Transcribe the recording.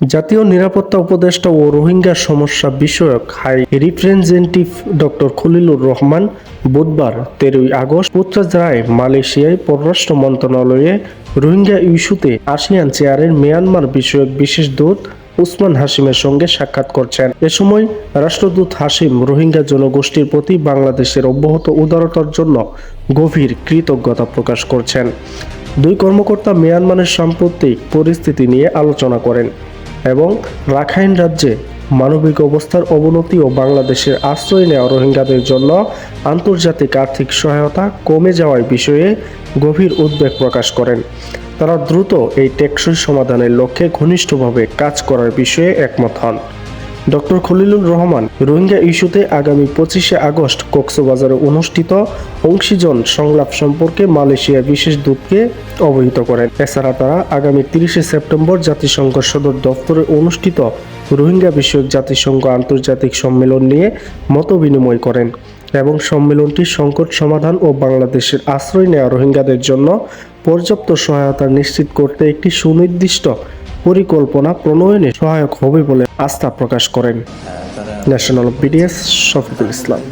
জাতীয় নিরাপত্তা উপদেষ্টা ও রোহিঙ্গা সমস্যা বিষয়ক high representative doctor Khalilur Rahman বুধবার তেরোই আগস্ট পুত্রাজরায় মালয়েশিয়ায় পররাষ্ট্র মন্ত্রণালয়ে রোহিঙ্গা ইস্যুতে আসিয়ান চেয়ারের মিয়ানমার বিষয়ক বিশেষ দূত উসমান হাসিমের সঙ্গে সাক্ষাৎ করছেন। এ সময় রাষ্ট্রদূত হাসিম রোহিঙ্গা জনগোষ্ঠীর প্রতি বাংলাদেশের অব্যাহত উদারতার জন্য গভীর কৃতজ্ঞতা প্রকাশ করছেন। দুই কর্মকর্তা মিয়ানমারের সাম্প্রতিক পরিস্থিতি নিয়ে আলোচনা করেন। এবং রাখাইন রাজ্যে মানবিক অবস্থার অবনতি ও বাংলাদেশের আশ্রয় নেওয়া রোহিঙ্গাদের জন্য আন্তর্জাতিক আর্থিক সহায়তা কমে যাওয়ার বিষয়ে গভীর উদ্বেগ প্রকাশ করেন। তারা দ্রুত এই টেকসই সমাধানের লক্ষ্যে ঘনিষ্ঠভাবে কাজ করার বিষয়ে একমত হন। ডক্টর খলিলুর রহমান রোহিঙ্গা ইস্যুতে আগামী পঁচিশে আগস্ট কক্সবাজারে অনুষ্ঠিত অংশীজন সংলাপ সম্পর্কে মালয়েশিয়ার বিশেষ দূতকে অবহিত করেন। এছাড়া তারা আগামী তিরিশে সেপ্টেম্বর জাতিসংঘ সদর দপ্তরে অনুষ্ঠিত রোহিঙ্গা বিষয়ক জাতিসংঘ আন্তর্জাতিক সম্মেলন নিয়ে মত বিনিময় করেন এবং সম্মেলনটি সংকট সমাধান ও বাংলাদেশের আশ্রয় নেওয়া রোহিঙ্গাদের জন্য পর্যাপ্ত সহায়তা নিশ্চিত করতে একটি সুনির্দিষ্ট পরিকল্পনা প্রণয়নে সহায়ক হবে বলে আস্থা প্রকাশ করেন। National BDS Shafiqul Islam.